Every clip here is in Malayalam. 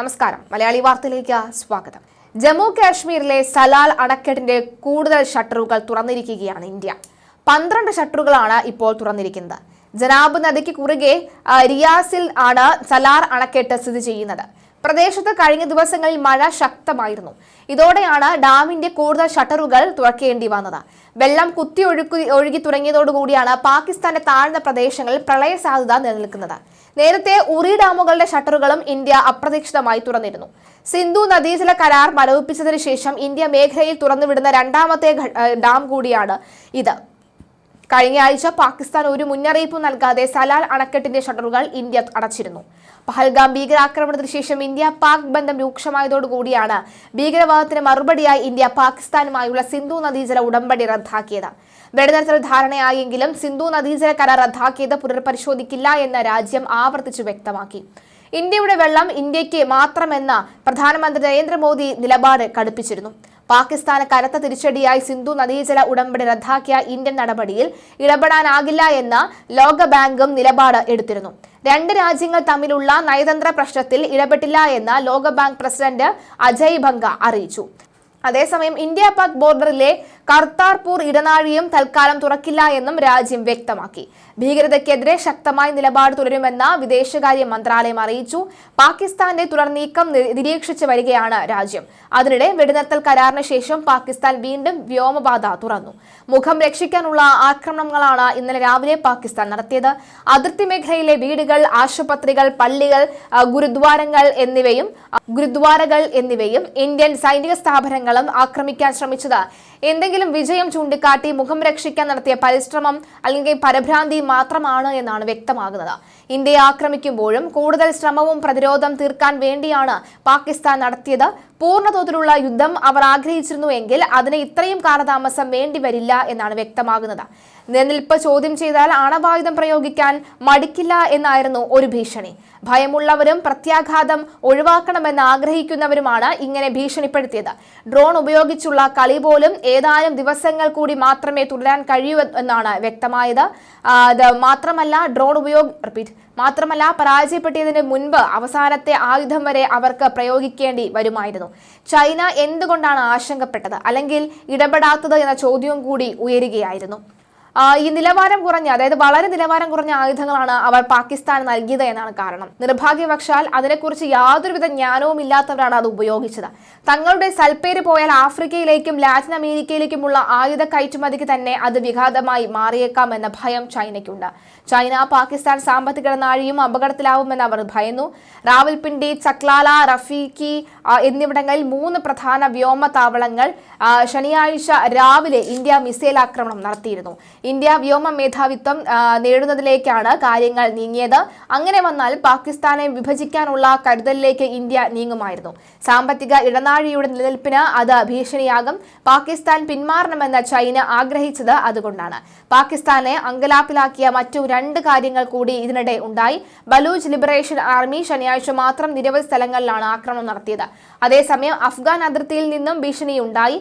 നമസ്കാരം. മലയാളി വാർത്തയിലേക്ക് സ്വാഗതം. ജമ്മു കാശ്മീരിലെ സലാൽ അണക്കെട്ടിന്റെ കൂടുതൽ ഷട്ടറുകൾ തുറന്നിരിക്കുകയാണ് ഇന്ത്യ. പന്ത്രണ്ട് ഷട്ടറുകളാണ് ഇപ്പോൾ തുറന്നിരിക്കുന്നത്. ജനാബ് നദിക്ക് കുറുകെ റിയാസിൽ ആണ് സലാർ അണക്കെട്ട് സ്ഥിതി ചെയ്യുന്നത്. പ്രദേശത്ത് കഴിഞ്ഞ ദിവസങ്ങളിൽ മഴ ശക്തമായിരുന്നു. ഇതോടെയാണ് ഡാമിന്റെ കൂടുതൽ ഷട്ടറുകൾ തുറക്കേണ്ടി വന്നത്. വെള്ളം കുത്തി ഒഴുകി ഒഴുകി തുടങ്ങിയതോടുകൂടിയാണ് പാകിസ്ഥാന്റെ താഴ്ന്ന പ്രദേശങ്ങളിൽ പ്രളയ സാധ്യത നിലനിൽക്കുന്നത്. നേരത്തെ ഉറി ഡാമുകളുടെ ഷട്ടറുകളും ഇന്ത്യ അപ്രതീക്ഷിതമായി തുറന്നിരുന്നു. സിന്ധു നദീജല കരാർ മരവിപ്പിച്ചതിന് ശേഷം ഇന്ത്യ മേഖലയിൽ തുറന്നുവിടുന്ന രണ്ടാമത്തെ ഡാം കൂടിയാണ് ഇത്. കഴിഞ്ഞ ആഴ്ച പാകിസ്ഥാൻ ഒരു മുന്നറിയിപ്പ് നൽകാതെ സലാൽ അണക്കെട്ടിന്റെ ഷട്ടറുകൾ ഇന്ത്യ അടച്ചിരുന്നു. പഹൽഗാം ഭീകരാക്രമണത്തിന് ശേഷം ഇന്ത്യ പാക് ബന്ധം രൂക്ഷമായതോടുകൂടിയാണ് ഭീകരവാദത്തിന് മറുപടിയായി ഇന്ത്യ പാകിസ്ഥാനുമായുള്ള സിന്ധു നദീജല ഉടമ്പടി റദ്ദാക്കിയത്. വെടിനിർത്തൽ ധാരണയായെങ്കിലും സിന്ധു നദീജല കരാർ റദ്ദാക്കിയത് പുനർപരിശോധിക്കില്ല എന്ന് രാജ്യം ആവർത്തിച്ചു വ്യക്തമാക്കി. ഇന്ത്യയുടെ വെള്ളം ഇന്ത്യയ്ക്ക് മാത്രമെന്ന പ്രധാനമന്ത്രി നരേന്ദ്രമോദി നിലപാട് കടുപ്പിച്ചിരുന്നു. പാകിസ്ഥാന് കനത്ത തിരിച്ചടിയായി സിന്ധു നദീജല ഉടമ്പടി റദ്ദാക്കിയ ഇന്ത്യൻ നടപടിയിൽ ഇടപെടാനാകില്ല എന്ന ലോകബാങ്കും നിലപാട് എടുത്തിരുന്നു. രണ്ട് രാജ്യങ്ങൾ തമ്മിലുള്ള നയതന്ത്ര പ്രശ്നത്തിൽ ഇടപെട്ടില്ല എന്ന് ലോകബാങ്ക് പ്രസിഡന്റ് അജയ് ഭംഗ അറിയിച്ചു. അതേസമയം ഇന്ത്യ പാക് ബോർഡറിലെ കർത്താർപൂർ ഇടനാഴിയും തൽക്കാലം തുറക്കില്ല എന്നും രാജ്യം വ്യക്തമാക്കി. ഭീകരതയ്ക്കെതിരെ ശക്തമായ നിലപാട് തുടരുമെന്ന് വിദേശകാര്യ മന്ത്രാലയം അറിയിച്ചു. പാകിസ്ഥാന്റെ തുടർ നീക്കം നിരീക്ഷിച്ചു വരികയാണ് രാജ്യം. അതിനിടെ വെടിനിർത്തൽ കരാറിന് ശേഷം പാകിസ്ഥാൻ വീണ്ടും വ്യോമപാത തുറന്നു. മുഖം രക്ഷിക്കാനുള്ള ആക്രമണങ്ങളാണ് ഇന്നലെ രാവിലെ പാകിസ്ഥാൻ നടത്തിയത്. അതിർത്തി മേഖലയിലെ വീടുകൾ ആശുപത്രികൾ പള്ളികൾ ഗുരുദ്വാരങ്ങൾ എന്നിവയും ഗുരുദ്വാരകൾ എന്നിവയും ഇന്ത്യൻ സൈനിക സ്ഥാപനങ്ങളും ആക്രമിക്കാൻ ശ്രമിച്ചത്. എന്തെങ്കിലും വിജയം ചൂണ്ടിക്കാട്ടി മുഖം രക്ഷിക്കാൻ നടത്തിയ പരിശ്രമം അല്ലെങ്കിൽ പരഭ്രാന്തി മാത്രമാണ് എന്നാണ് വ്യക്തമാകുന്നത്. ഇന്ത്യയെ ആക്രമിക്കുമ്പോഴും കൂടുതൽ ശ്രമവും പ്രതിരോധം തീർക്കാൻ വേണ്ടിയാണ് പാകിസ്ഥാൻ നടത്തിയത്. പൂർണതോതിലുള്ള യുദ്ധം അവർ ആഗ്രഹിച്ചിരുന്നുവെങ്കിൽ അതിന് ഇത്രയും കാലതാമസം വേണ്ടിവരില്ല എന്നാണ് വ്യക്തമാകുന്നത്. നിലനിൽപ്പ് ചോദ്യം ചെയ്താൽ അണവായുധം പ്രയോഗിക്കാൻ മടിക്കില്ല എന്നായിരുന്നു ഒരു ഭീഷണി. ഭയമുള്ളവരും പ്രത്യാഘാതം ഒഴിവാക്കണമെന്ന് ആഗ്രഹിക്കുന്നവരുമാണ് ഇങ്ങനെ ഭീഷണിപ്പെടുത്തിയത്. ഡ്രോൺ ഉപയോഗിച്ചുള്ള കളി പോലും ഏതാനും ദിവസങ്ങൾ കൂടി മാത്രമേ തുടരാൻ കഴിയൂ എന്നാണ് വ്യക്തമായത്. മാത്രമല്ല ഡ്രോൺ ഉപയോഗ റിപ്പീറ്റ്. മാത്രമല്ല പരാജയപ്പെട്ടതിന് മുൻപ് അവസാനത്തെ ആയുധം വരെ അവർക്ക് പ്രയോഗിക്കേണ്ടി വരുമായിരുന്നു. ചൈന എന്തുകൊണ്ടാണ് ആശങ്കപ്പെട്ടത്? അല്ലെങ്കിൽ ഇടപെടാത്തത് എന്ന ചോദ്യവും കൂടി ഉയരുകയായിരുന്നു. ഈ നിലവാരം കുറഞ്ഞ അതായത് വളരെ നിലവാരം കുറഞ്ഞ ആയുധങ്ങളാണ് അവർ പാകിസ്ഥാൻ നൽകിയത് എന്നാണ് കാരണം. നിർഭാഗ്യവശാൽ അതിനെക്കുറിച്ച് യാതൊരുവിധ ജ്ഞാനവും ഇല്ലാത്തവരാണ് അത് ഉപയോഗിച്ചത്. തങ്ങളുടെ സൽപ്പേര് പോയാൽ ആഫ്രിക്കയിലേക്കും ലാറ്റിൻ അമേരിക്കയിലേക്കുമുള്ള ആയുധ കയറ്റുമതിക്ക് തന്നെ അത് വിഘാതമായി മാറിയേക്കാം എന്ന ഭയം ചൈനയ്ക്കുണ്ട്. ചൈന പാകിസ്ഥാൻ സാമ്പത്തിക ഇടനാഴിയും അപകടത്തിലാവുമെന്ന് അവർ ഭയന്നു. റാവൽപിണ്ടി ചക്ലാല റഫീഖി എന്നിവിടങ്ങളിൽ മൂന്ന് പ്രധാന വ്യോമ താവളങ്ങൾ ശനിയാഴ്ച രാവിലെ ഇന്ത്യ മിസൈൽ ആക്രമണം നടത്തിയിരുന്നു. ഇന്ത്യ വ്യോമ മേധാവിത്വം നേടുന്നതിലേക്കാണ് കാര്യങ്ങൾ നീങ്ങിയത്. അങ്ങനെ വന്നാൽ പാകിസ്ഥാനെ വിഭജിക്കാനുള്ള കരുതലിലേക്ക് ഇന്ത്യ നീങ്ങുമായിരുന്നു. സാമ്പത്തിക ഇടനാഴിയുടെ നിലനിൽപ്പിന് അത് ഭീഷണിയാകും. പാകിസ്ഥാൻ പിന്മാറണമെന്ന് ചൈന ആഗ്രഹിച്ചത് അതുകൊണ്ടാണ്. പാകിസ്ഥാനെ അങ്കലാപ്പിലാക്കിയ മറ്റു രണ്ട് കാര്യങ്ങൾ കൂടി ഇതിനിടെ ഉണ്ടായി. ബലൂച്ച് ലിബറേഷൻ ആർമി ശനിയാഴ്ച മാത്രം നിരവധി സ്ഥലങ്ങളിലാണ് ആക്രമണം നടത്തിയത്. അതേസമയം അഫ്ഗാൻ അതിർത്തിയിൽ നിന്നും ഭീഷണിയുണ്ടായി.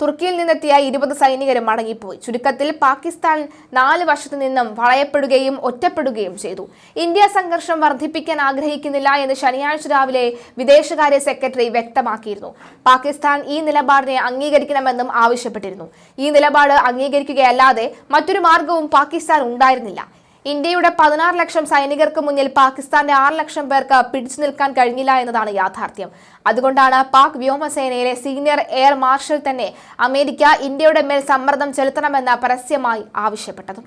തുർക്കിയിൽ നിന്നെത്തിയ ഇരുപത് സൈനികരും മടങ്ങിപ്പോയി. ചുരുക്കത്തിൽ പാകിസ്ഥാൻ നാല് വർഷത്തു നിന്നും വളയപ്പെടുകയും ഒറ്റപ്പെടുകയും ചെയ്തു. ഇന്ത്യ സംഘർഷം വർദ്ധിപ്പിക്കാൻ ആഗ്രഹിക്കുന്നില്ല എന്ന് ശനിയാഴ്ച രാവിലെ വിദേശകാര്യ സെക്രട്ടറി വ്യക്തമാക്കിയിരുന്നു. പാകിസ്ഥാൻ ഈ നിലപാടിനെ അംഗീകരിക്കണമെന്നും ആവശ്യപ്പെട്ടിരുന്നു. ഈ നിലപാട് അംഗീകരിക്കുകയല്ലാതെ മറ്റൊരു മാർഗവും പാകിസ്ഥാൻ ഉണ്ടായിരുന്നില്ല. ഇന്ത്യയുടെ പതിനാറ് ലക്ഷം സൈനികർക്ക് മുന്നിൽ പാകിസ്ഥാന്റെ ആറ് ലക്ഷം പേർക്ക് പിടിച്ചു നിൽക്കാൻ കഴിഞ്ഞില്ല എന്നതാണ് യാഥാർത്ഥ്യം. അതുകൊണ്ടാണ് പാക് വ്യോമസേനയിലെ സീനിയർ എയർ മാർഷൽ തന്നെ അമേരിക്ക ഇന്ത്യയുടെ മേൽ സമ്മർദ്ദം ചെലുത്തണമെന്ന് പരസ്യമായി ആവശ്യപ്പെട്ടതും.